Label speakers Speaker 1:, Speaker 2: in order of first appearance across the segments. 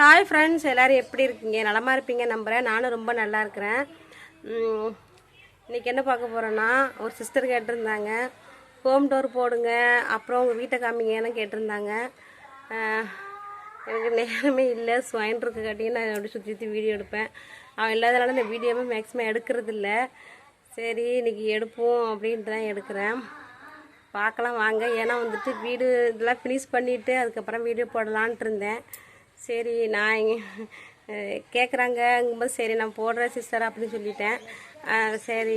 Speaker 1: Hi friends எல்லோரும் எப்படி இருக்கீங்க? நலமாக இருப்பீங்க நம்புகிறேன் நானும் ரொம்ப நல்லா இருக்கிறேன். இன்றைக்கி இன்னைக்கு என்ன பார்க்க போகிறேன்னா ஒரு சிஸ்டர் கேட்டிருந்தாங்க. ஹோம் டோர் போடுங்க. அப்புறம் உங்கள் வீட்டை காமிங்கன்னு கேட்டிருந்தாங்க. எனக்கு நேரமே இல்லை. ஸ்வைன் இருக்க காட்டியும் நான் அப்படி சுற்றி சுற்றி வீடியோ எடுப்பேன். அவன் இல்லாதனால இந்த வீடியோவே மேக்ஸிமம் எடுக்கிறது இல்லை சரி இன்றைக்கி எடுப்போம் அப்படின்ட்டு தான் எடுக்கிறேன். பார்க்கலாம் வாங்க. ஏன்னா வந்துட்டு வீடு இதெல்லாம் ஃபினிஷ் பண்ணிவிட்டு அதுக்கப்புறம் வீடியோ போடலான்ட்டு இருந்தேன். சரி நான் இங்கே கேட்குறாங்கங்கும்போது சரி நான் போடுறேன் சிஸ்டர் அப்படின்னு சொல்லிட்டேன். சரி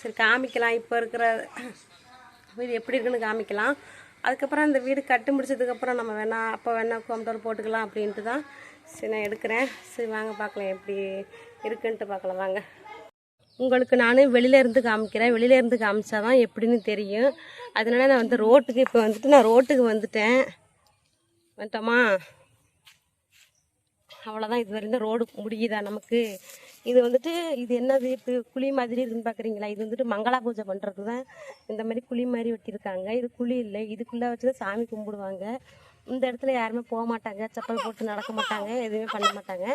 Speaker 1: சரி காமிக்கலாம். இப்போ இருக்கிற வீடு எப்படி இருக்குன்னு காமிக்கலாம். அதுக்கப்புறம் அந்த வீடு கட்டி முடிச்சதுக்கப்புறம் நம்ம வேணால் அப்போ வேணால் கோம்டோர் போட்டுக்கலாம் அப்படின்ட்டு தான் சரி நான் எடுக்கிறேன். சரி வாங்க பார்க்கலாம் எப்படி இருக்குன்ட்டு பார்க்கலாம். வாங்க. உங்களுக்கு நான் வெளியில இருந்து காமிக்கிறேன். வெளியில இருந்து காமிச்சாதான் எப்படின்னு தெரியும். அதனால நான் வந்து ரோட்டுக்கு இப்போ வந்துட்டு நான் ரோட்டுக்கு வந்துட்டேன். வந்துட்டோமா? அவ்வளோதான் இது வரைக்கும் ரோடு முடியுதா நமக்கு? இது வந்துட்டு இது என்னது? இப்போ குழி மாதிரி இருக்குன்னு பார்க்குறீங்களா இது வந்துட்டு மங்களா பூஜை பண்ணுறது தான் இந்த மாதிரி குழி மாதிரி வெட்டியிருக்காங்க. இது குழி இல்லை. இதுக்குள்ளே வச்சு தான் சாமி கும்பிடுவாங்க. இந்த இடத்துல யாருமே போக மாட்டாங்க. செப்பல் போட்டு நடக்க மாட்டாங்க. எதுவுமே பண்ண மாட்டாங்க.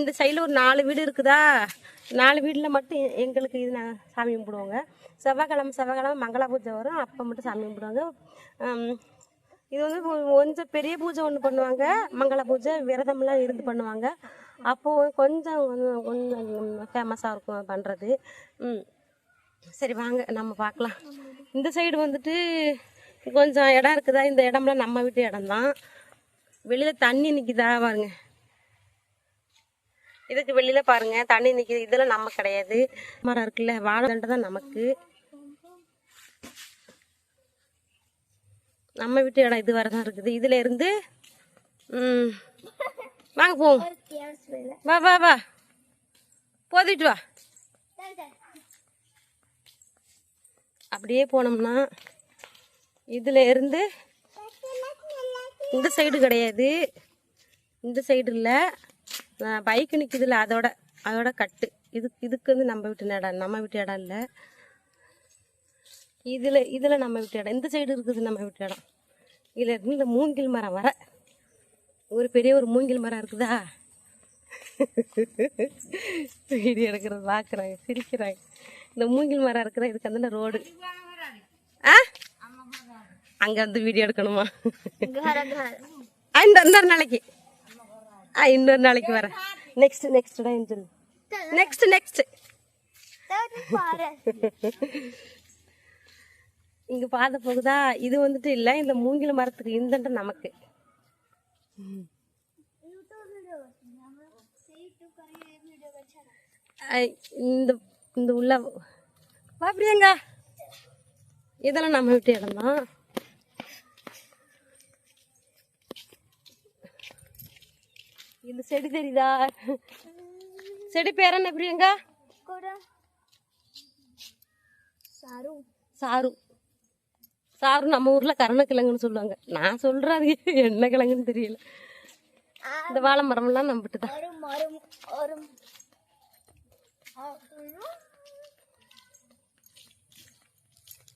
Speaker 1: இந்த சைடில் ஒரு நாலு வீடு இருக்குதா? நாலு வீட்டில் மட்டும் எங்களுக்கு இது நான் சாமி கும்பிடுவோங்க. செவ்வாய்க்கிழமை செவ்வாய்க்கிழமை மங்களா பூஜை வரும். அப்போ மட்டும் சாமி கும்பிடுவாங்க. இது வந்து கொஞ்சம் பெரிய பூஜை ஒன்று பண்ணுவாங்க. மங்கள பூஜை விரதம்லாம் இருந்து பண்ணுவாங்க. அப்போ கொஞ்சம் கொஞ்சம் ஃபேமஸாக இருக்கும் பண்ணுறது ம். சரி வாங்க. நம்ம பார்க்கலாம் இந்த சைடு வந்துட்டு கொஞ்சம் இடம் இருக்குதா? இந்த இடம்லாம் நம்ம வீட்டு இடம் தான் வெளியில் தண்ணி நிற்கிதா பாருங்க. இதுக்கு வெளியில் பாருங்க. தண்ணி நிற்கிது இதெல்லாம் நம்ம கிடையாது. மரம் இருக்குல்ல. வாழை தான் நமக்கு. நம்ம வீட்டு இடம் இது தான் இருக்குது. இதுல இருந்து வாங்க போவோம். வா வா வா. போதிட்டு வா. அப்படியே போனோம்னா இதுல இருந்து இந்த சைடு கிடையாது. இந்த சைடு இல்லை. பைக்கு நிற்குதுல்ல அதோட அதோட கட்டு. இது இதுக்கு வந்து நம்ம வீட்டு இடம் நம்ம வீட்டு இடம் இல்லை. இதில் இதில் நம்ம வீட்டு இடம். இந்த சைடு இருக்குது நம்ம வீட்டு இடம். இதில் இந்த மூங்கில் மரம் வர. ஒரு பெரிய ஒரு மூங்கில் மரம் இருக்குதா? வீடியோ எடுக்கிறது பார்க்குறாங்க சிரிக்கிறாங்க. இந்த மூங்கில் மரம் இருக்குதா? இதுக்கு அந்த ரோடு? ஆ? அங்கே வந்து வீடியோ எடுக்கணுமா? ஆ இந்த இன்னொரு நாளைக்கு. ஆ இன்னொரு நாளைக்கு வரேன். நெக்ஸ்ட் நெக்ஸ்ட் சொல்லு? நெக்ஸ்ட் நெக்ஸ்ட் இங்க பாதை போகுதா? இது வந்துட்டு இல்ல இந்த மூங்கில் மரத்துக்கு இந்த நமக்கு. இந்த இந்த உள்ள வா பிரியங்கா. இதெல்லாம் நம்ம விட்டு இடம்? தான் இந்த செடி தெரியுதா? செடி பேர் என்ன பிரியங்கா? சாரு. சாரு. நம்ம ஊர்ல கருணக்கிழங்குன்னு சொல்லுவாங்க. நான் சொல்றேன் அது என்ன கிழங்குன்னு தெரியல. இந்த வாழை மரம்லாம் நம்பிட்டு தான்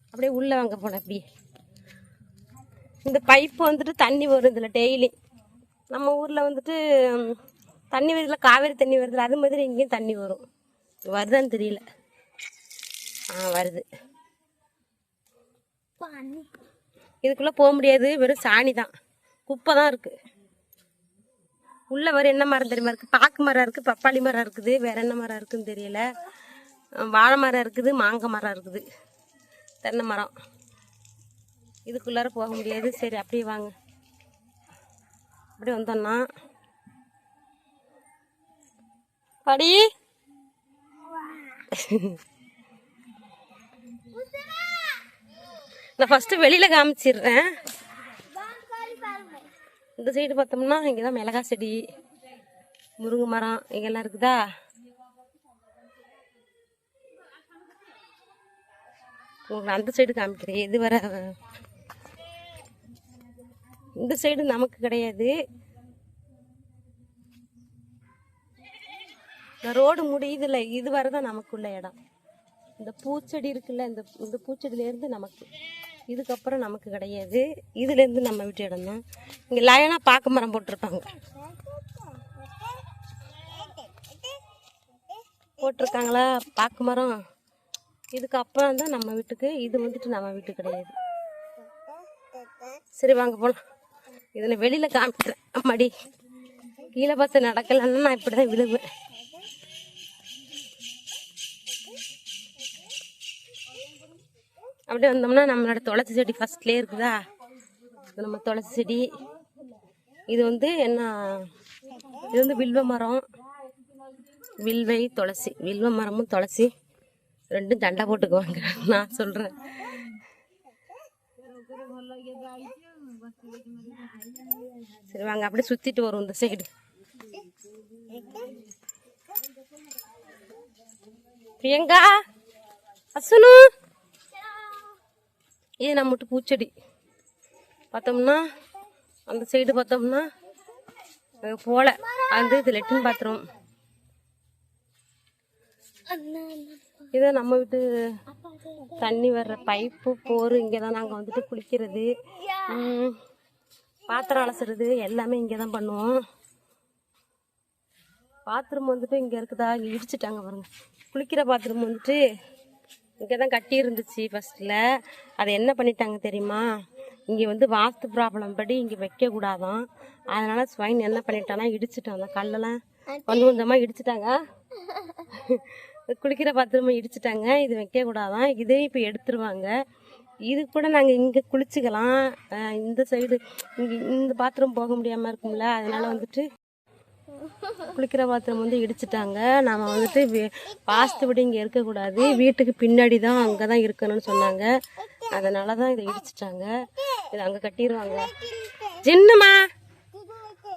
Speaker 1: அப்படியே உள்ள வாங்க போனேன் அப்படியே இந்த பைப்பு வந்துட்டு தண்ணி வரும் இதுல டெய்லி நம்ம ஊர்ல வந்துட்டு தண்ணி வருதுல காவேரி தண்ணி வருதுல அது மாதிரி இங்கேயும் தண்ணி வரும். வருதான்னு தெரியல. ஆ வருது. இதுக்குள்ள போக முடியாது. வெறும் சாணி தான். குப்பை தான் இருக்கு. உள்ள வர என்ன மரம் தெரியுமா இருக்கு? பாக்கு மரம் இருக்கு பப்பாளி மரம் இருக்குது வேற என்ன மரம் இருக்குன்னு தெரியல. வாழை மரம் இருக்குது மாங்காய் மரம் இருக்குது. தென்னை மரம். இதுக்குள்ளார போக முடியாது. சரி அப்படியே வாங்க. அப்படியே வந்தோம்னா. படி. நான் ஃபர்ஸ்ட் வெளியில காமிச்சிடுறேன். இந்த சைடு பார்த்தோம்னா இங்கே தான் மிளகாய் செடி முருங்கை மரம் இங்கெல்லாம் இருக்குதா? உங்களுக்கு அந்த சைடு காமிக்கிறேன். இது வர இந்த சைடு நமக்கு கிடையாது. ரோடு முடியுதுல இது வரதான் நமக்குள்ள இடம். இந்த பூச்செடி இருக்குல்ல இந்த இந்த பூச்செடியிலேருந்து நமக்கு இதுக்கப்புறம் நமக்கு கிடையாது. இதுலேருந்து நம்ம வீட்டு இடம் தான். இங்கே லயனாக பாக்கு மரம் போட்டிருப்பாங்க. போட்டிருக்காங்களா? பாக்கு மரம். இதுக்கப்புறம் தான் நம்ம வீட்டுக்கு இது வந்துட்டு நம்ம வீட்டுக்கு கிடையாது. சரி வாங்க போகலாம் இதில் வெளியில் காமிக்கிறேன். அம்மாடி. கீழே பார்த்து நடக்கலன்னா நான் இப்படி தான் விழுவேன். அப்படியே வந்தோம்னா நம்மளோட துளசி செடி ஃபஸ்ட்லேயே இருக்குதா? இது நம்ம துளசி செடி. இது வந்து என்ன இது வந்து வில்வ மரம். வில்வை துளசி. வில்வ மரமும் துளசி. ரெண்டும் சண்டை போட்டுக்குவாங்க. நான் சொல்கிறேன் சரி வாங்க அப்படியே சுற்றிட்டு வரும் இந்த சைடு பிரியங்கா அசுனு இது நம்மட்டு பூச்செடி. பார்த்தோம்னா அந்த சைடு பார்த்தோம்னா போல. அது இது லெட்டின் பாத்ரூம் இது நம்ம வீட்டு தண்ணி வர்ற பைப்பு போர் இங்கே தான் நாங்கள் வந்துட்டு குளிக்கிறது. பாத்திரம் அலசுறது எல்லாமே இங்கே தான் பண்ணுவோம். பாத்ரூம் வந்துட்டு இங்கே இருக்குதா? இங்கே இடிச்சிட்டாங்க பாருங்க. குளிக்கிற பாத்ரூம் வந்துட்டு இங்கே தான் கட்டி இருந்துச்சு ஃபர்ஸ்ட்டில் அதை என்ன பண்ணிட்டாங்க தெரியுமா? இங்கே வந்து வாஸ்து ப்ராப்ளம் படி இங்கே வைக்கக்கூடாதான். அதனால ஸ்வைன் என்ன பண்ணிட்டானா அந்த கல்லெல்லாம் கொஞ்சம் கொஞ்சமாக இடிச்சிட்டாங்க. குளிக்கிற பாத்ரூம் இடிச்சிட்டாங்க. இது வைக்கக்கூடாதான். இதே இப்போ எடுத்துருவாங்க. இது கூட நாங்கள் இங்கே குளிச்சுக்கலாம். இந்த சைடு இங்கே இந்த பாத்ரூம் போக முடியாமல் இருக்கும்ல அதனால வந்துட்டு குளிக்கிற பாத்திரம் வந்து இடிச்சிட்டாங்க. நாம் வந்துட்டு வாஸ்து விட இங்கே இருக்கக்கூடாது. வீட்டுக்கு பின்னாடி தான் அங்கே தான் இருக்கணும்னு சொன்னாங்க. அதனால தான் இதை இடிச்சிட்டாங்க. இதை அங்கே கட்டிடுவாங்க சின்னம்மா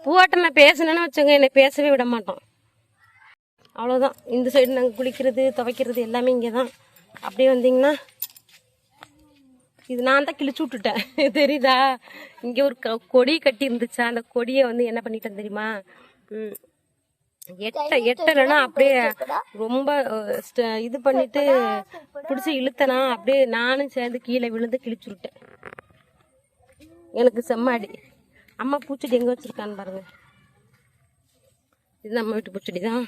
Speaker 1: பூவாட்டம் நான் பேசினேன்னு வச்சோங்க என்னை பேசவே விட மாட்டோம். அவ்வளோதான் இந்த சைடு நாங்கள் குளிக்கிறது துவைக்கிறது எல்லாமே இங்கே தான். அப்படியே வந்தீங்கன்னா இது நான் தான் கிழிச்சு விட்டுட்டேன். தெரியுதா? இங்கே ஒரு க- கொடி கட்டி இருந்துச்சா அந்த கொடியை வந்து என்ன பண்ணிட்டேன் தெரியுமா? எட்ட எட்டலைன்னா அப்படியே ரொம்ப இது பண்ணிட்டு பிடிச்சி இழுத்தனா அப்படியே நானும் சேர்ந்து கீழே விழுந்து கிழிச்சு விட்டேன் எனக்கு செம்மாடி. அம்மா பூச்செடி எங்கே வச்சிருக்கான்னு பாருங்க. இது நம்ம வீட்டு பூச்செடி தான்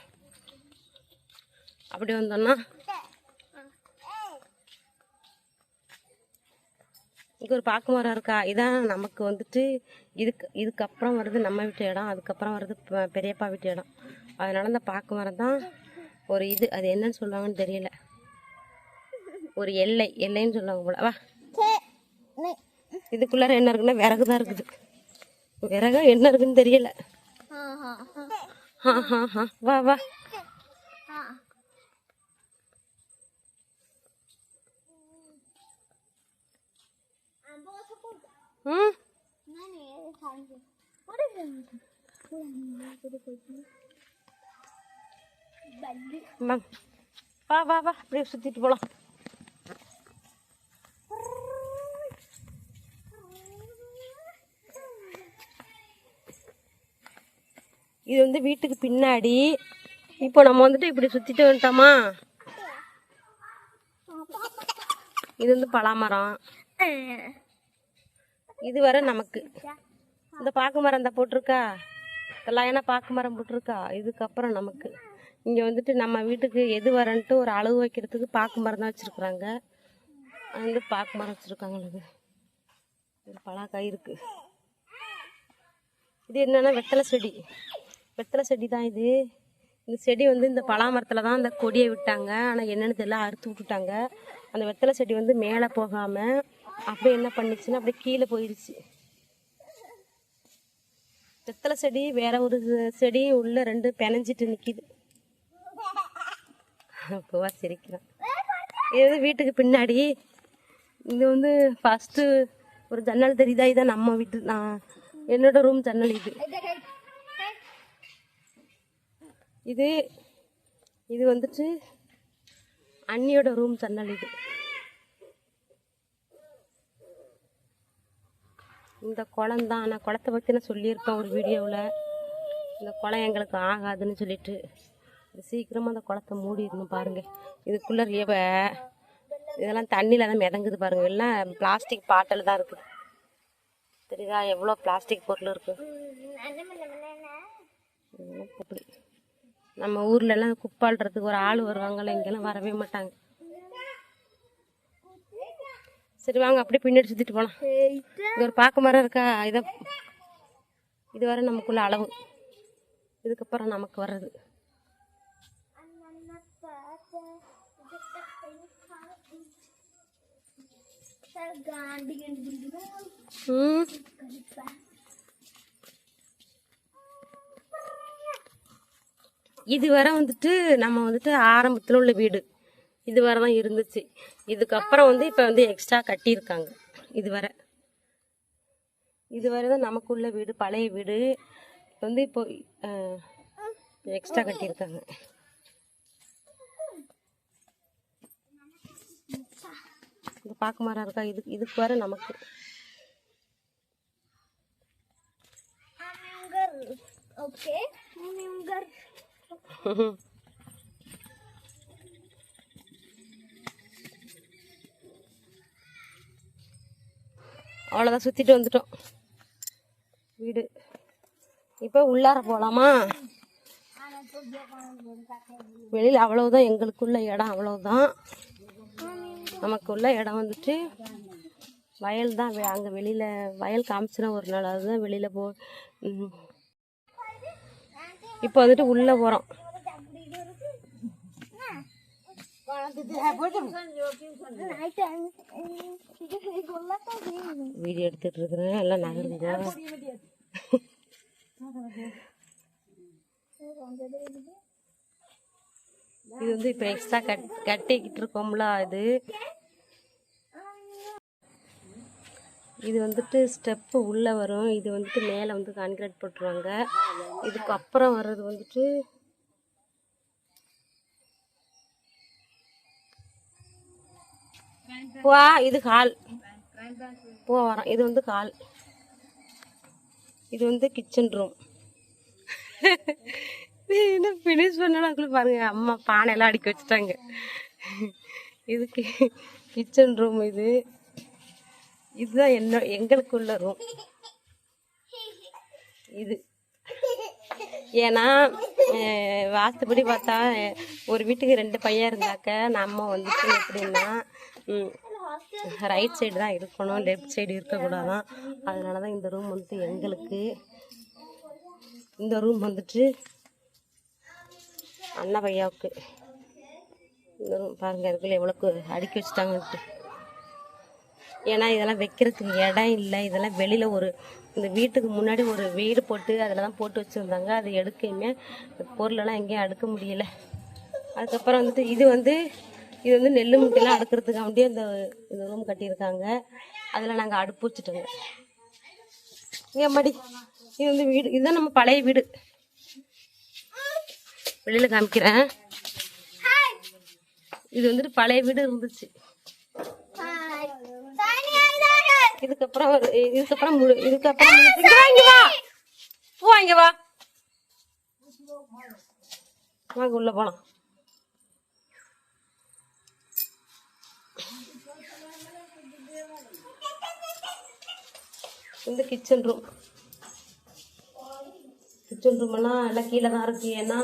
Speaker 1: அப்படி வந்தோம்னா இங்கே ஒரு பாக்கு மரம் இருக்கா? இதான் நமக்கு வந்துட்டு இதுக்கு இதுக்கப்புறம் வருது நம்ம வீட்டு இடம் அதுக்கப்புறம் வருது பெ- பெரியப்பா வீட்டு இடம். அதனால இந்த பாக்கு மரம் தான் ஒரு இது. அது என்னன்னு சொல்லுவாங்கன்னு தெரியல. ஒரு எல்லை எல்லைன்னு சொல்லுவாங்க போல. வா. இதுக்குள்ளார என்ன இருக்குன்னா விறகு தான் இருக்குது. விறகு என்ன இருக்குன்னு தெரியல. வா வா. ம்? வா வா வா வா. அப்படியே சுத்திட்டு போலாம். இது வந்து வீட்டுக்கு பின்னாடி. இப்போ நம்ம வந்துட்டு இப்படி சுத்திட்டு வந்துட்டோமா? இது வந்து பலாமரம். இது வர நமக்கு. இந்த பாக்கு மரம் இந்த போட்டிருக்கா? இதெல்லாம் ஏன்னா பாக்கு மரம் போட்டிருக்கா? இதுக்கப்புறம் நமக்கு. இங்கே வந்துட்டு நம்ம வீட்டுக்கு எது வரன்ட்டு ஒரு அளவு வைக்கிறதுக்கு பாக்கு மரம் தான் வச்சுருக்குறாங்க. அது வந்து பாக்கு மரம் வச்சுருக்காங்களுக்கு இது. பலாக்காய் இருக்குது இது என்னென்னா வெத்தலை செடி. வெத்தலை செடி தான் இது. இந்த செடி வந்து இந்த பலா மரத்தில் தான் அந்த கொடியை விட்டாங்க. ஆனால் என்னென்னு தெரியல அறுத்து விட்டுட்டாங்க. அந்த வெத்தலை செடி வந்து மேலே போகாமல் அப்படியே என்ன பண்ணிச்சுன்னா அப்படியே கீழே போயிடுச்சு. வெத்தலை செடி வேற ஒரு செடி உள்ள ரெண்டு பிணைஞ்சிட்டு நிக்குது. அப்போவா சிரிக்கிறான். இது வீட்டுக்கு பின்னாடி இது வந்து ஃபர்ஸ்ட் ஒரு ஜன்னல் தெரியுதா? இதான் நம்ம வீட்டு நான் என்னோட ரூம் ஜன்னல் இது. இது இது வந்துட்டு அண்ணியோட ரூம் ஜன்னல் இது. இந்த குளம் தான் நான் குளத்தை பற்றி நான் ஒரு வீடியோவில். இந்த குளம் எங்களுக்கு ஆகாதுன்னு சொல்லிட்டு. சீக்கிரமாக அந்த குளத்தை மூடிடணும் பாருங்கள் இதுக்குள்ளே ரேவ. இதெல்லாம் தண்ணியில் தான் மிதங்குது பாருங்கள் எல்லாம் பிளாஸ்டிக் பாட்டில் தான் இருக்குது. தெரியுதா? எவ்வளோ பிளாஸ்டிக் பொருள் இருக்குது இப்படி. நம்ம ஊர்ல எல்லாம் குப்பாடுறதுக்கு ஒரு ஆள் வருவாங்கல்ல இங்கெல்லாம் வரவே மாட்டாங்க. சரி வாங்க அப்படியே பின்னாடி சுத்திட்டு போலாம். இது ஒரு பாக்கு மரம் இருக்கா? இதை இது வரை நமக்குள்ள அளவு. இதுக்கப்புறம் நமக்கு வர்றது. இதுவரை வந்துட்டு நம்ம வந்துட்டு ஆரம்பத்தில் உள்ள வீடு. இதுவரை தான் இருந்துச்சு. இதுக்கப்புறம் வந்து இப்போ வந்து எக்ஸ்ட்ரா கட்டியிருக்காங்க. இது வரை இது வரை தான் நமக்குள்ள வீடு பழைய வீடு. வந்து இப்போ எக்ஸ்ட்ரா கட்டியிருக்காங்க. இந்த பாக்கு மரம் இருக்கா? இது இதுக்கு வர நமக்கு.
Speaker 2: ஓகே
Speaker 1: அவ்வளோதான் சுற்றிட்டு வந்துட்டோம். வீடு. இப்போ உள்ளார போகலாமா வெளியில் அவ்வளவுதான் எங்களுக்குள்ள இடம் அவ்வளவுதான். நமக்குள்ள இடம் வந்துட்டு வயல் தான். அங்கே வெளியில் வயல் காமிச்சுனா ஒரு நாள் அதுதான் வெளியில் போ இப்போ வந்துட்டு உள்ளே போகிறோம் வீடியோ எடுத்துட்டு இருக்கிறேன். எல்லாம் நகருங்க. இது வந்து இப்போ எக்ஸ்ட்ரா கட் கட்டிக்கிட்டு இருக்கோம்ல இது. இது வந்துட்டு ஸ்டெப்பு உள்ளே வரும். இது வந்துட்டு மேலே வந்து கான்கிரீட் போட்டுருவாங்க. இதுக்கு அப்புறம் வர்றது வந்துட்டு பூவா இது கால். போ வரோம். இது வந்து கால். இது வந்து கிச்சன் ரூம் என்ன ஃபினிஷ் பண்ணலாம் பாருங்க அம்மா பானையெல்லாம் அடுக்கி வச்சுட்டாங்க. இது கிச்சன் ரூம் இது. இதுதான் என்ன எங்களுக்குள்ள ரூம் இது. ஏன்னா வாஸ்துபடி பார்த்தா ஒரு வீட்டுக்கு ரெண்டு பையன் இருந்தாக்க நம்ம வந்துட்டு எப்படின்னா ரைட் சைடு தான் இருக்கணும் லெஃப்ட் சைடு இருக்கக்கூடாதான். அதனால தான் இந்த ரூம் வந்துட்டு எங்களுக்கு இந்த ரூம் வந்துட்டு அண்ணா பையாவுக்கு. இந்த ரூம் பாருங்க இதுக்குள்ள எவ்வளோக்கு அடுக்கி வச்சுட்டாங்கன்ட்டு ஏன்னா இதெல்லாம் வைக்கிறதுக்கு இடம் இல்லை. இதெல்லாம் வெளியில் ஒரு இந்த வீட்டுக்கு முன்னாடி ஒரு வீடு போட்டு அதில் தான் போட்டு வச்சுருந்தாங்க. அதை எடுக்கையுமே பொருளெல்லாம் எங்கேயும் அடுக்க முடியல. அதுக்கப்புறம் வந்துட்டு இது வந்து இது வந்து நெல் முட்டையெல்லாம் அடுக்கிறதுக்காக வேண்டிய இந்த ரூம் கட்டியிருக்காங்க. அதில் நாங்கள் அடுப்பு வச்சுட்டோங்க. இங்கே மடி இது வந்து வீடு. இதுதான் நம்ம பழைய வீடு. வெளியில் காமிக்கிறேன். இது வந்துட்டு பழைய வீடு இருந்துச்சு. இதுக்கப்புறம் இதுக்கப்புறம் முழு இதுக்கப்புறம் முழு- பூ வா, இங்க வா. போ இங்க வா. வாங்க உள்ள போலாம். இந்த கிச்சன் ரூம் கிச்சன் ரூமெல்லாம் எல்லாம் கீழே தான் இருக்கு. ஏன்னா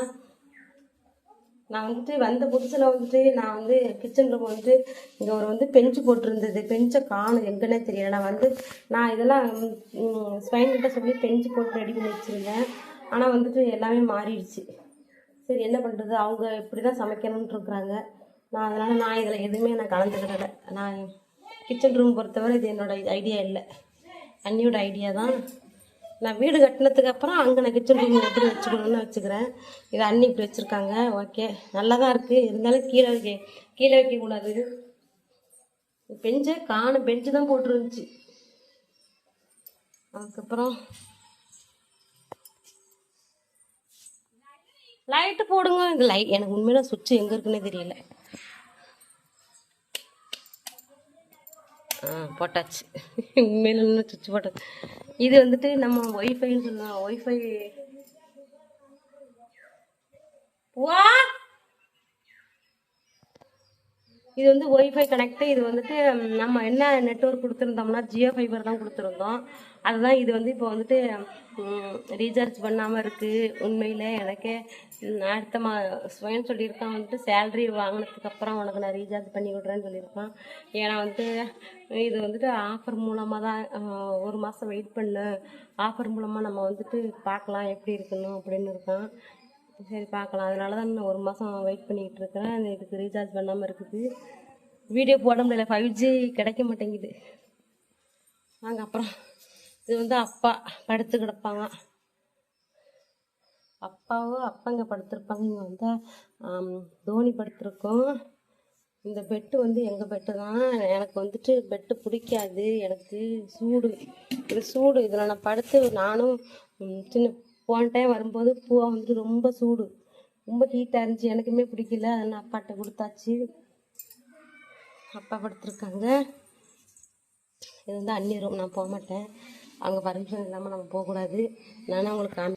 Speaker 1: நான் வந்துட்டு வந்த புதுசில் வந்துட்டு நான் வந்து கிச்சன் ரூம் வந்துட்டு இங்கே ஒரு வந்து பெஞ்சு போட்டிருந்தது. பெஞ்சை காணும். எங்கன்னே தெரியல. நான் வந்து நான் இதெல்லாம் ஸ்பைன்கிட்ட சொல்லி பெஞ்சு போட்டு ரெடி பண்ணி வச்சுருந்தேன். ஆனால் வந்துட்டு எல்லாமே மாறிடுச்சு. சரி என்ன பண்ணுறது அவங்க இப்படி தான் சமைக்கணும்னு நான் அதனால் நான் இதில் எதுவுமே நான் கலந்துக்கிடலை. நான் கிச்சன் ரூம் பொறுத்தவரை இது என்னோட ஐடியா இல்லை. அண்ணியோட ஐடியா தான். நான் வீடு கட்டினதுக்கு அப்புறம் அங்கே நான் கிச்சன் ரூம் எப்படி வச்சுக்கணும்னு வச்சுக்கிறேன். இது அண்ணி இப்படி வச்சுருக்காங்க. ஓகே நல்லா தான் இருக்குது இருந்தாலும் கீழே வைக்க கீழே வைக்கக்கூடாது. பெஞ்சை காணும் பெஞ்சு தான் போட்டுருந்துச்சு. அதுக்கப்புறம் லைட்டு போடுங்க. இந்த லைட் எனக்கு உண்மையில சுவிட்ச் எங்கே இருக்குன்னே தெரியல. போட்டாச்சு. உண்மையில இன்னும் சுவிட்ச் போட்டது இது வந்துட்டு நம்ம ஒய்ஃபைன்னு சொல்லலாம் ஒய்ஃபை வா! இது வந்து ஒய்ஃபை கனெக்ட் இது வந்துட்டு நம்ம என்ன நெட்வொர்க் கொடுத்துருந்தோம்னா ஜியோ ஃபைபர் தான் கொடுத்துருந்தோம். அதுதான் இது வந்து இப்போ வந்துட்டு ரீசார்ஜ் பண்ணாமல் இருக்குது உண்மையில் எனக்கே அடுத்த மா ஸ்வயம் சொல்லியிருக்கான் வந்துட்டு சேல்ரி வாங்கினதுக்கப்புறம் உனக்கு நான் ரீசார்ஜ் பண்ணி விட்றேன்னு சொல்லியிருக்கான். ஏன்னா வந்துட்டு இது வந்துட்டு ஆஃபர் மூலமாக தான் ஒரு மாதம் வெயிட் பண்ணு. ஆஃபர் மூலமாக நம்ம வந்துட்டு பார்க்கலாம் எப்படி இருக்கணும் அப்படின்னு இருக்கான். சரி பார்க்கலாம். அதனால தான் நான் ஒரு மாதம் வெயிட் பண்ணிக்கிட்டு இருக்கிறேன். இதுக்கு ரீசார்ஜ் பண்ணாமல் இருக்குது. வீடியோ போட முடியல. ஃபைவ் ஜி கிடைக்க மாட்டேங்குது. வாங்க அப்புறம். இது வந்து அப்பா படுத்து கிடப்பாங்க. அப்பாவும் அப்பங்க படுத்திருப்பாங்க. இங்கே வந்து தோனி படுத்திருக்கோம். இந்த பெட்டு வந்து எங்கள் பெட்டு தான்? எனக்கு வந்துட்டு பெட்டு பிடிக்காது. எனக்கு சூடு. இது சூடு. இதில் நான் படுத்து நானும் சின்ன போன டைம் வரும்போது பூவா வந்துட்டு ரொம்ப சூடு. ரொம்ப ஹீட்டாக இருந்துச்சு. எனக்குமே பிடிக்கல. அதனால் அப்பாட்ட கொடுத்தாச்சு. அப்பா படுத்திருக்காங்க. இது வந்து அன்னி ரூம் நான் போக மாட்டேன் அவங்க பர்மிஷன் இல்லாமல் நம்ம போகக்கூடாது. நானும் அவங்களுக்கு காமி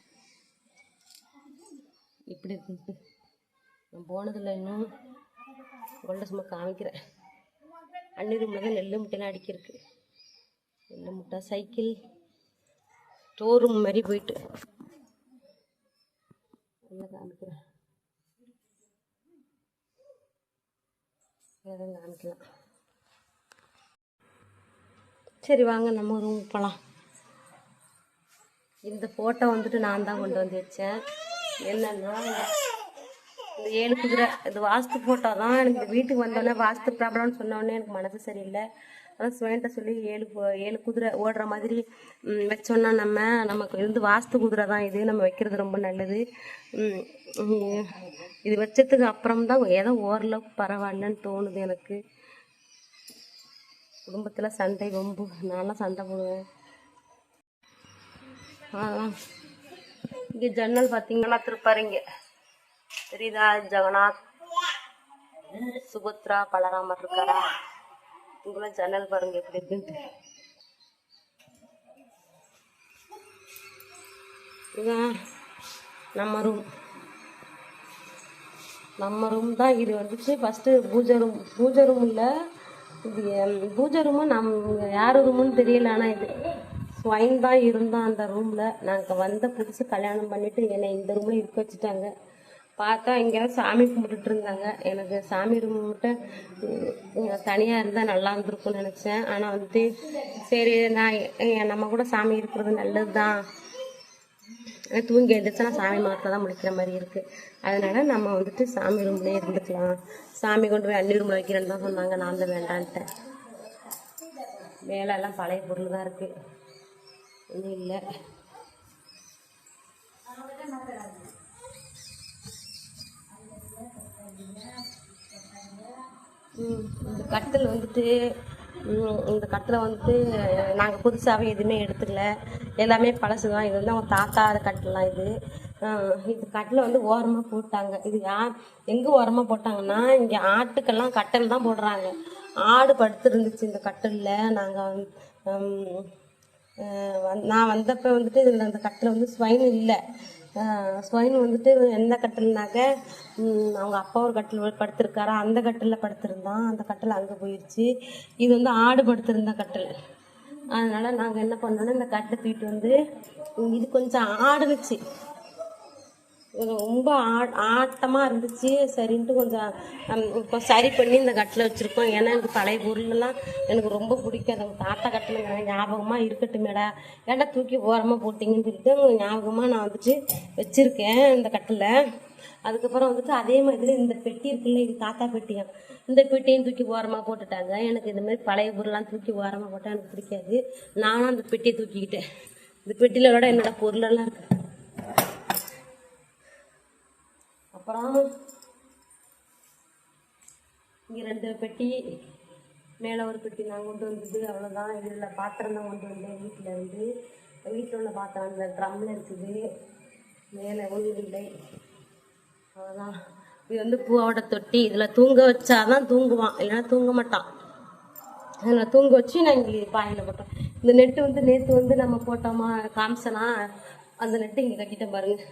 Speaker 1: இப்படி இருக்கு நான் போனதில்லை இன்னும். உங்கள்ட்ட சும்மா காமிக்கிறேன். அண்ணி ரூமில் தான் நெல் முட்டைலாம் அடிக்கிருக்கு நெல் முட்டை சைக்கிள் ஸ்டோர் ரூம் மாதிரி போயிட்டு. எல்லாம் காமிக்கிறேன். எல்லாம் காமிக்கலாம். சரி வாங்க நம்ம ரூம் போகலாம் இந்த ஃபோட்டோ வந்துட்டு நான் தான் கொண்டு வந்து வச்சேன். என்னன்னா இந்த ஏழு குதிரை இது வாஸ்து ஃபோட்டோ தான் எனக்கு இந்த வீட்டுக்கு வந்தோடனே வாஸ்து ப்ராப்ளம்னு சொன்னோடனே எனக்கு மனசு சரியில்லை. அதான் சுவேன்ட்ட சொல்லி ஏழு ஏழு குதிரை ஓடுற மாதிரி வச்சோன்னா நம்ம நமக்கு இருந்து வாஸ்து குதிரை தான் இது. நம்ம வைக்கிறது ரொம்ப நல்லது. இது வச்சதுக்கு அப்புறம் தான் ஏதோ ஓரளவுக்கு பரவாயில்லன்னு தோணுது எனக்கு. குடும்பத்தில் சண்டை வம்பு நான்லாம் சண்டை போடுவேன். இங்கே ஜன்னல் பார்த்தீங்கன்னா திருப்பாருங்க தெரியுதா? ஜெகநாத் சுபத்ரா பலராமர் இருக்காரா? இங்கெல்லாம் ஜன்னல் பாருங்க எப்படி இருக்குன்ட்டு. இதுதான் நம்ம ரூம் நம்ம ரூம் தான் இது வந்துச்சு. ஃபஸ்ட்டு பூஜை ரூம் பூஜை ரூம் இல்லை இது பூஜை ரூமு நம் யார் ரூமுன்னு தெரியல ஆனால் இது ஸ்வைன் தான் இருந்தோம் அந்த ரூமில் நாங்கள் வந்த புதுசு கல்யாணம் பண்ணிவிட்டு என்னை இந்த ரூமில் இருக்க வச்சுட்டாங்க. பார்த்தா இங்கே சாமி கும்பிட்டுட்டு இருந்தாங்க. எனக்கு சாமி ரூம் மட்டும் தனியாக இருந்தால் நல்லா இருந்திருக்கும்னு நினச்சேன். ஆனால் வந்துட்டு சரி நான் நம்ம கூட சாமி இருக்கிறது நல்லது தான் தூங்கி எழுந்திரிச்சா சாமி மரத்தில் தான் முழிக்கிற மாதிரி இருக்குது அதனால் நம்ம வந்துட்டு சாமி ரூம்லேயே இருந்துக்கலாம். சாமி கொண்டு போய் அன்னி ரூமில் வைக்கிறேன்னு தான் சொன்னாங்க. நான் தான் வேண்டான்ட்டேன். மேலெல்லாம் பழைய பொருள் தான் இருக்குது ஒன்றும் இல்லை. இந்த கட்டில் வந்துட்டு இந்த கட்டில் வந்துட்டு நாங்கள் புதுசாகவே எதுவுமே எடுத்துக்கல. எல்லாமே பழசு தான் இது வந்து அவங்க தாத்தா கட்டிலாம் இது. இது கட்டில் வந்து ஓரமாக போட்டாங்க. இது யார் எங்கே ஓரமாக போட்டாங்கன்னா இங்கே ஆட்டுக்கெல்லாம் கட்டில் தான் போடுறாங்க. ஆடு படுத்துருந்துச்சு இந்த கட்டிலில். நாங்கள் நான் வந்தப்போ வந்துட்டு இதில் அந்த கட்டில் வந்து ஸ்வைன் இல்லை. ஸ்வைன் வந்துட்டு எந்த கட்டில்னாக்க அவங்க அப்பா ஒரு கட்டில் படுத்திருக்காரா அந்த கட்டிலில் படுத்திருந்தான். அந்த கட்டில் அங்கே போயிடுச்சு இது வந்து ஆடு படுத்திருந்த கட்டில். அதனால் நாங்கள் என்ன பண்ணோன்னா இந்த கட்டை தூக்கிட்டு வந்து இது கொஞ்சம் ஆடுனுச்சு ரொம்ப ஆட்டமாக இருந்துச்சு. சரின்ட்டு கொஞ்சம் இப்போ சரி பண்ணி இந்த கட்டில் வச்சுருக்கோம். ஏன்னா எனக்கு பழைய பொருளெல்லாம் எனக்கு ரொம்ப பிடிக்காது உங்கள் தாத்தா கட்டில் ஞாபகமாக இருக்கட்டுமேடா. ஏன்டா தூக்கி ஓரமாக போட்டிங்கன்னு சொல்லிட்டு ஞாபகமாக நான் வந்துட்டு வச்சுருக்கேன் இந்த கட்டில் அதுக்கப்புறம் வந்துட்டு அதே மாதிரி இந்த பெட்டி இருக்குல்ல இது தாத்தா பெட்டியா? இந்த பெட்டியும் தூக்கி ஓரமாக போட்டுட்டாங்க. எனக்கு இந்த மாதிரி பழைய பொருள்லாம் தூக்கி ஓரமாக போட்டால் எனக்கு பிடிக்காது. நானும் அந்த பெட்டியை தூக்கிக்கிட்டேன். இந்த பெட்டியில விட என்னோட பொருளெல்லாம் இருக்குது அப்புறம் இங்கே ரெண்டு பெட்டி மேலே ஒரு பெட்டி நான் கொண்டு வந்தது அவ்வளோதான் இதில் பாத்திரம் தான் கொண்டு வந்தேன் வீட்டில் இருந்து. வீட்டில் உள்ள பாத்திரம் இந்த ட்ரம்மில் இருக்குது. மேலே ஒன்றும் இல்லை அவ்வளோதான் இது வந்து பூவோட தொட்டி. இதில் தூங்க வச்சாதான் தூங்குவான். இல்லைன்னா தூங்க மாட்டான். அதில் தூங்க வச்சு நான் இங்கே பாயில் போட்டோம் இந்த நெட்டு வந்து நேற்று வந்து நம்ம போட்டோமா காமிச்சனா அந்த நெட்டு இங்கே கட்டிட்டேன் பாருங்க.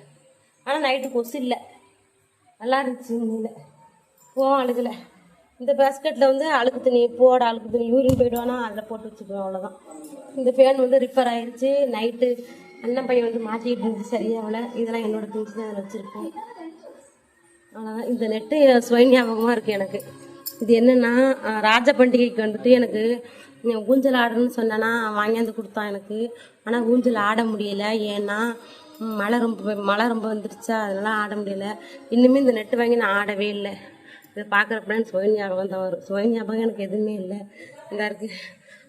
Speaker 1: ஆனால் நைட்டு கொசு இல்லை. நல்லா இருந்துச்சு உண்மையில். போவோம் அழுகலை. இந்த பேஸ்கெட்டில் வந்து அழுக்கு துணி போட அழுக்கு துணி யூரின் போயிடுவானா அதில் போட்டு வச்சுக்குவேன் அவ்வளோதான் இந்த ஃபேன் வந்து ரிப்பேர் ஆயிடுச்சு நைட்டு அண்ணன் பையன் வந்து மாட்டிக்கிட்டு இருந்துச்சு. சரியாகல இதெல்லாம் என்னோடய திங்ஸ் தான் அதில் வச்சுருக்கேன் அவ்வளோதான் இந்த நெட்டு சுவை ஞாபகமாக இருக்குது எனக்கு. இது என்னென்னா ராஜ பண்டிகைக்கு வந்துட்டு எனக்கு ஊஞ்சல் ஆடுறேன்னு சொன்னேன்னா வாங்கியாந்து கொடுத்தான் எனக்கு. ஆனால் ஊஞ்சல் ஆட முடியல. ஏன்னா மழை ரொம்ப மழை ரொம்ப வந்துருச்சா? அதனால ஆட முடியல. இன்னுமே இந்த நெட்டு வாங்கி நான் ஆடவே இல்லை. இதை பார்க்குறப்ப சுவை ஞாபகம் தான் வரும். சுவை ஞாபகம் எனக்கு எதுவுமே இல்லை. இதாக இருக்குது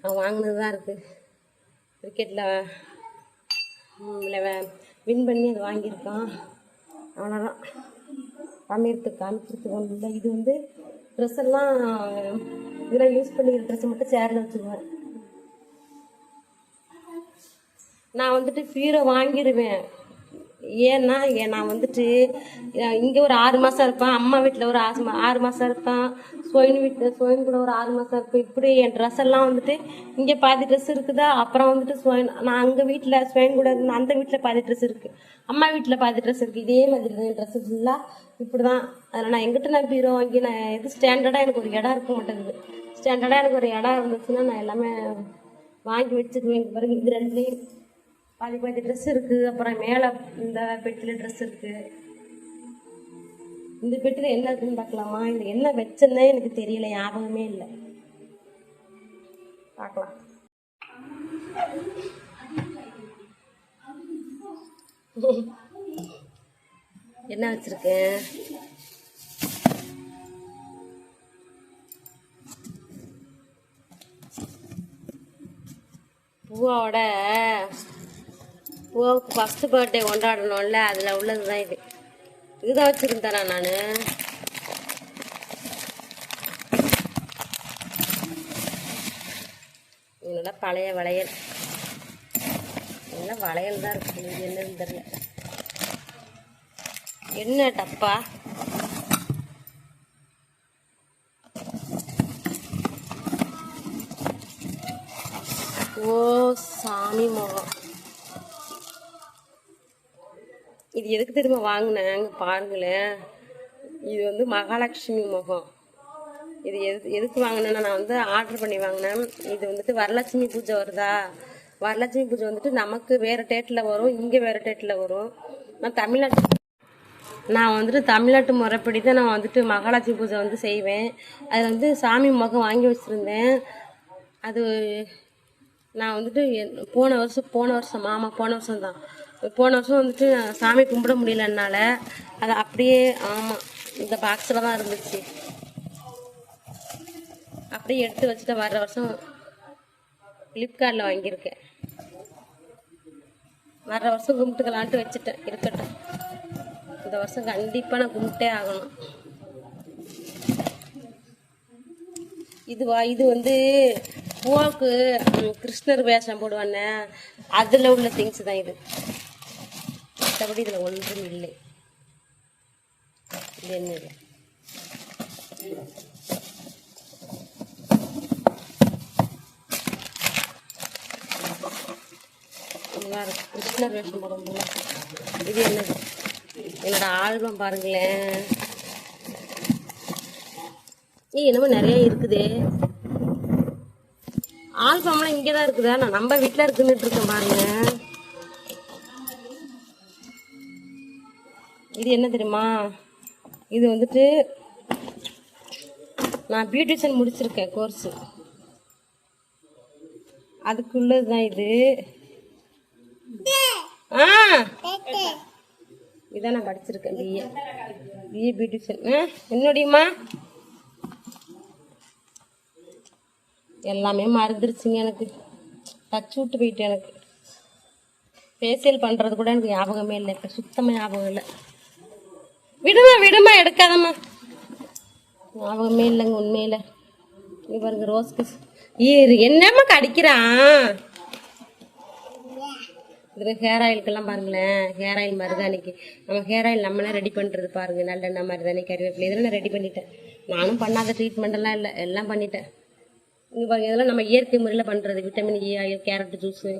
Speaker 1: அவன் வாங்கினது தான் இருக்குது கிரிக்கெட்டில் வின் பண்ணி அதை வாங்கியிருக்கான். அவ்வளோதான் காமிக்கிறதுக்கு காமிக்கிறதுக்கு ஒன்றும் இல்லை இது வந்து ட்ரெஸ் எல்லாம் இதெல்லாம் யூஸ் பண்ணிக்கிற ட்ரெஸ்ஸை மட்டும் சேரில் வச்சுக்குவேன் நான் வந்துட்டு ஃபீரை வாங்கிடுவேன் ஏன்னா ஏன் நான் வந்துட்டு இங்கே ஒரு ஆறு மாதம் இருப்பேன் அம்மா வீட்டில் ஒரு ஆறு மா ஆறு மாதம் இருப்பேன் சோயின் வீட்டில் சோயின் கூட ஒரு ஆறு மாதம் இருப்பேன். இப்படி என் ட்ரெஸ் எல்லாம் வந்துட்டு இங்கே பாதி ட்ரெஸ் இருக்குதா? அப்புறம் வந்துட்டு சோயின் நான் அங்கே வீட்டில் சோயின் கூட இருந்தேன் அந்த வீட்டில் பாதி ட்ரெஸ் இருக்குது அம்மா வீட்டில் பாதி ட்ரெஸ் இருக்குது இதே மாதிரி தான் என் ட்ரெஸ் ஃபுல்லாக இப்படி தான் அதில் நான் எங்கிட்ட நான் பீரோ வாங்கி நான் எது ஸ்டாண்டர்டாக எனக்கு ஒரு இடம் இருக்க மாட்டேங்குது. ஸ்டாண்டர்டாக எனக்கு ஒரு இடம் இருந்துச்சுன்னா நான் எல்லாமே வாங்கி வச்சுக்குவேன் இங்க பாருங்க இது ரெண்டுலேயும் பாதி பாதி ட்ரெஸ் இருக்குது அப்புறம் மேலே இந்த பெட்டில் ட்ரெஸ் இருக்குது இந்த பெட்டில் என்ன இருக்குன்னு பார்க்கலாமா? இந்த என்ன வச்சேன்னே எனக்கு தெரியல. ஞாபகமே இல்லை. பார்க்கலாம். என்ன வச்சிருக்கேன் பூவோட பூவுக்கு ஃபஸ்ட்டு பர்த்டே கொண்டாடணும்ல அதில் உள்ளது தான் இது. இதுதான் வச்சுருந்தேன் நான்? என்னோட பழைய வளையல். எல்லாம் வளையல் தான் இருக்கு இது என்னன்னு தெரியல. என்ன டப்பா? ஓ சாமி முகம். இது எதுக்கு திரும்ப வாங்கினேன் பாருங்களேன். இது வந்து மகாலட்சுமி முகம். இது எது எதுக்கு வாங்கினேன்னா நான் வந்து ஆர்டர் பண்ணி வாங்கினேன். இது வந்துட்டு வரலட்சுமி பூஜை வருதா? வரலட்சுமி பூஜை வந்துட்டு நமக்கு வேறு டேட்டில் வரும் இங்கே வேறு டேட்டில் வரும். நான் தமிழ்நாட்டு நான் வந்துட்டு தமிழ்நாட்டு முறைப்படி தான் நான் வந்துட்டு மகாலட்சுமி பூஜை வந்து செய்வேன். அது வந்து சாமி முகம் வாங்கி வச்சுருந்தேன். அது நான் வந்துட்டு என்- போன வருஷம் போன வருஷம் ஆமாம் போன வருஷம் தான் போன வருஷம் வந்துட்டு சாமி கும்பிட முடியல என்னால் அது அப்படியே ஆமாம் இந்த பாக்ஸில் தான் இருந்துச்சு. அப்படியே எடுத்து வச்சுட்டு வர்ற வருஷம் ஃப்ளிப்கார்ட்டில் வாங்கியிருக்கேன். வர்ற வருஷம் கும்பிட்டுக்கலான்ட்டு வச்சுட்டேன் இருக்கட்டும். இந்த வருஷம் கண்டிப்பாக நான் கும்பிட்டே ஆகணும். இதுவா இது வந்து பூவாவுக்கு கிருஷ்ணர் வேஷம் போடுவானே அதில் உள்ள திங்ஸ் தான் இது. மற்றபடி இதில் ஒன்றும் இல்லை. இது என்னது நல்லா இருக்கும் கிருஷ்ணர் வேஷம் போடும்போது இது என்னது என்னோட ஆல்பம் பாருங்களேன். ஏய் என்னமோ நிறைய இருக்குது. ஆல்பம்லாம் இங்கே தான் இருக்குதா. நான் நம்ம வீட்டில் இருக்குன்னுட்டு இருக்கேன் பாருங்க. இது என்ன தெரியுமா? இது வந்துட்டு நான் பியூட்டிஷியன் முடிச்சிருக்கேன் கோர்ஸு அதுக்குள்ளது தான் இது. ஆ! இதான் நான் படிச்சிருக்கேன் பிஏ பிஏ பியூட்டிஷியன் ஆ என்னுடையம்மா? எல்லாமே மறந்துருச்சுங்க எனக்கு. டச் விட்டு போயிட்டு எனக்கு. ஃபேஷியல் பண்ணுறது கூட எனக்கு ஞாபகமே இல்லை. இப்போ சுத்தமாக ஞாபகம் இல்லை. விடுமா விடுமா எடுக்காதம்மா. ஞாபகமே இல்லைங்க உண்மையில். இங்கே பாருங்க ரோஸ் கிஸ். என்னம்மா கடிக்கிறான்? இதில் ஹேர் ஆயிலுக்கெல்லாம் பாருங்களேன் ஹேர் ஆயில் மருதாணிக்கு நம்ம ஹேர் ஆயில் நம்மளே ரெடி பண்ணுறது பாருங்க நல்லெண்ணெய் மருதாணி கறிவேப்பிலை இதெல்லாம் நான் ரெடி பண்ணிட்டேன். நானும் பண்ணாத ட்ரீட்மெண்ட்டெல்லாம் இல்லை எல்லாம் பண்ணிட்டேன். இங்கே பாருங்க இதெல்லாம் நம்ம இயற்கை முறையில் பண்ணுறது vitamin E oil carrot juice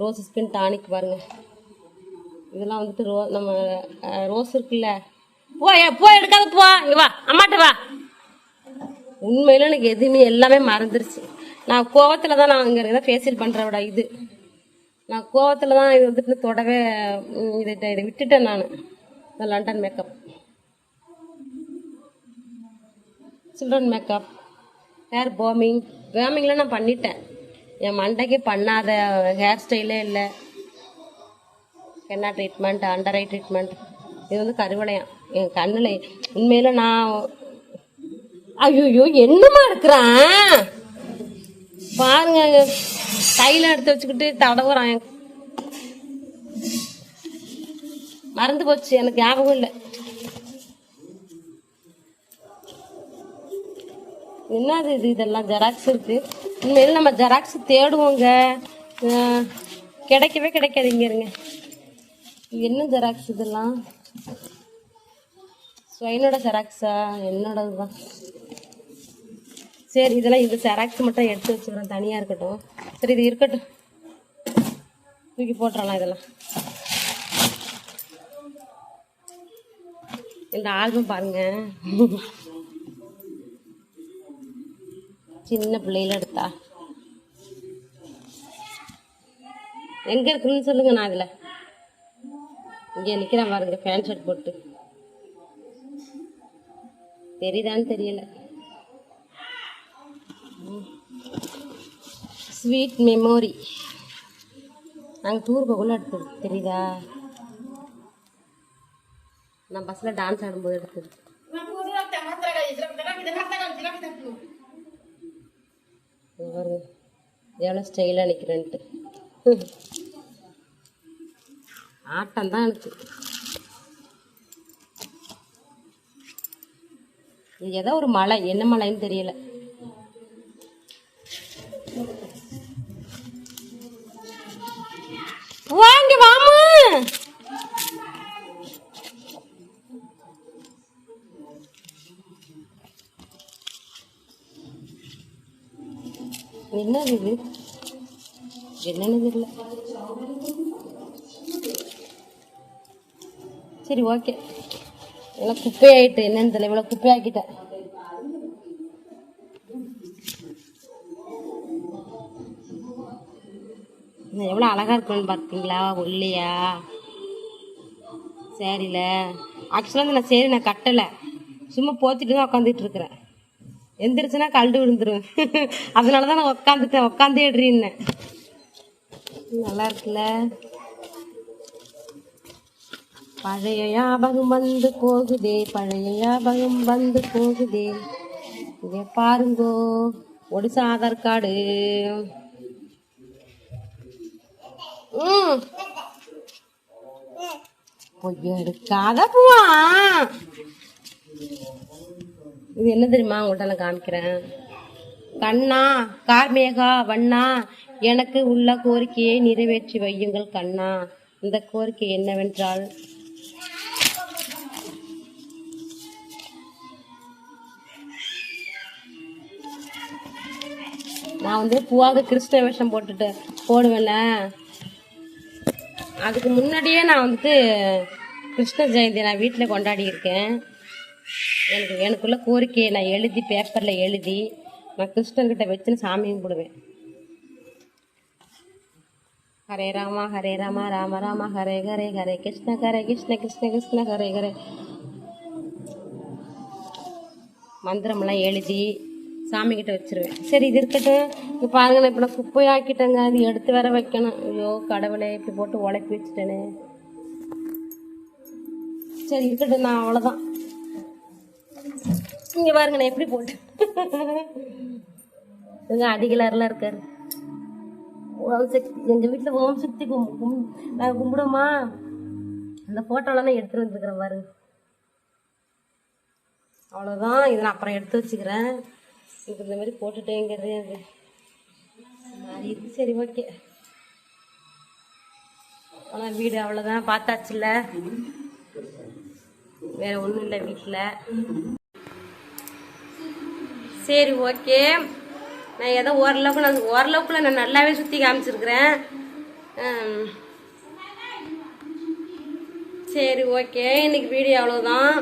Speaker 1: rose skin tonic பாருங்கள் இதெல்லாம் வந்துட்டு ரோ நம்ம ரோஸ் இருக்குல்ல. போ போ எடுக்காத போ. இங்கே வா அம்மாட்ட வா. உண்மையில் எனக்கு எதுவுமே எல்லாமே மறந்துருச்சு. நான் கோவத்தில் தான் நான் இங்கே இதை ஃபேஷியல் பண்றவிட இது. நான் கோவத்தில் தான் இது வந்துட்டு தொடவே இதை இதை விட்டுட்டேன் நான். இந்த London makeup children makeup hair perming பாமிங்லாம் நான் பண்ணிட்டேன். என் மண்டைக்கு பண்ணாத ஹேர் ஸ்டைலே இல்லை. என்ன ட்ரீட்மெண்ட் அண்டர் ஐ ட்ரீட்மெண்ட் இது வந்து கருவளையம். என் கண்ணில் உண்மையில நான் ஐயோ என்னமா இருக்கிறான்? பாருங்க கையில் எடுத்து வச்சுக்கிட்டு தடவுறான். என் மறந்து போச்சு எனக்கு ஞாபகம் இல்லை. என்னது இது? இதெல்லாம் ஜெராக்ஸ் இருக்கு. உண்மையில நம்ம ஜெராக்ஸ் தேடுவோங்க. கிடைக்கவே கிடைக்காது இங்க இருங்க. என்ன ஜெராக்ஸ் இதெல்லாம்? ஸ்வைனோட ஜெராக்ஸா என்னோடது தான் சரி இதெல்லாம் இந்த ஜெராக்ஸ் மட்டும் எடுத்து வச்சுக்கிறேன். தனியாக இருக்கட்டும். சரி இது இருக்கட்டும். தூக்கி போட்டுறலாம் இதெல்லாம். இந்த ஆல்பம் பாருங்க. சின்ன பிள்ளையில எடுத்தா. எங்க இருக்குன்னு சொல்லுங்க நான் இதுல. இங்கே நிற்கிறேன் பாருங்க ஃபேன் ஷர்ட் போட்டு. தெரியுதான்னு தெரியல. ஸ்வீட் மெமோரி நாங்கள் டூர் போகல எடுத்தது தெரியுதா? நான் பஸ்ஸில் டான்ஸ் ஆடும்போது எடுத்தது. எவ்வளோ ஸ்டைலாக நிற்கிறேன்ட்டு ஆட்டம் தான் எனக்கு இது ஏதோ ஒரு மலை என்ன மலைன்னு தெரியல. வாங்க வாமா என்னது இது? என்னன்னு தெரியல. சரி ஓகே எல்லாம் குப்பையாயிட்டு என்னன்னு தெரியல இவ்வளோ குப்பையாக்கிட்டேன் நான் எவ்வளோ அழகாக இருக்குன்னு பார்த்தீங்களா ஒல்லியா? சேரில. ஆக்சுவலாக நான் சரி நான் கட்டலை. சும்மா போத்திட்டு தான் உட்காந்துட்டு இருக்கிறேன். எந்திரிச்சுன்னா கழண்டு விழுந்துருவேன் அதனால தான் நான் உட்காந்துட்டேன் உட்காந்தே இடுறீன்னேன் நல்லா இருக்குல்ல? பழைய ஞாபகம் வந்து போகுதே பழைய ஞாபகம் வந்து போகுதே. இதை பாருங்கோ ஒடிசா ஆதார் கார்டு. பொய் எடுக்காத பூவா. இது என்ன தெரியுமா உங்கள்கிட்ட நான் காமிக்கிறேன். கண்ணா கார்மேகா வண்ணா எனக்கு உள்ள கோரிக்கையை நிறைவேற்றி வையுங்கள் கண்ணா. இந்த கோரிக்கை என்னவென்றால் நான் வந்து பூவாக கிருஷ்ண வேஷம் போட்டுட்டு போடுவேன்ல. அதுக்கு முன்னாடியே நான் வந்துட்டு கிருஷ்ண ஜெயந்தி நான் வீட்டில் கொண்டாடி இருக்கேன். எனக்கு எனக்குள்ள கோரிக்கையை நான் எழுதி பேப்பரில் எழுதி நான் கிருஷ்ணன்கிட்ட வச்சுன்னு சாமி கும்பிடுவேன் ஹரே ராமா ஹரே ராமா ராம ராம ஹரே ஹரே ஹரே கிருஷ்ண ஹரே கிருஷ்ண கிருஷ்ண கிருஷ்ண ஹரே ஹரே. மந்திரம்லாம் எழுதி சாமி கிட்ட வச்சிருவேன். சரி இது இருக்கட்டும். இப்போ பாருங்க நான் இப்போ நான் குப்பையாக்கிட்டேங்க. அது எடுத்து வேற வைக்கணும். ஐயோ கடவுளே இப்படி போட்டு உழைப்பி வச்சுட்டேனே. சரி இருக்கட்டும் நான் அவ்வளோதான் இங்க பாருங்க நான் எப்படி போட்டேன் எங்க அடிகளாரெல்லாம் இருக்காரு. ஓம் சக்தி எங்க வீட்டுல ஓம் சக்தி கும் கும் நான் கும்பிடுமா அந்த போட்டோலாம் நான் எடுத்துட்டு வந்துருக்குறேன் பாருங்க. அவ்வளோதான் இதை நான் அப்புறம் எடுத்து வச்சுக்கிறேன். இப்போ இந்த மாதிரி போட்டுட்டேங்கிறது அது. சரி ஓகே. ஆனால் வீடு அவ்வளோதான் பார்த்தாச்சுல்ல? வேற ஒன்றும் இல்லை வீட்டில் சரி ஓகே. நான் ஏதோ ஓரளவுக்கு நான் ஓரளவுக்குள்ள நான் நல்லாவே சுற்றி காமிச்சிருக்கிறேன். சரி ஓகே. இன்னைக்கு வீடியோ அவ்வளோதான்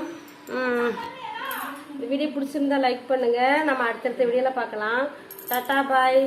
Speaker 1: இந்த வீடியோ பிடிச்சிருந்தா லைக் பண்ணுங்க. நம்ம அடுத்தடுத்த வீடியோல பார்க்கலாம். டாட்டா பாய்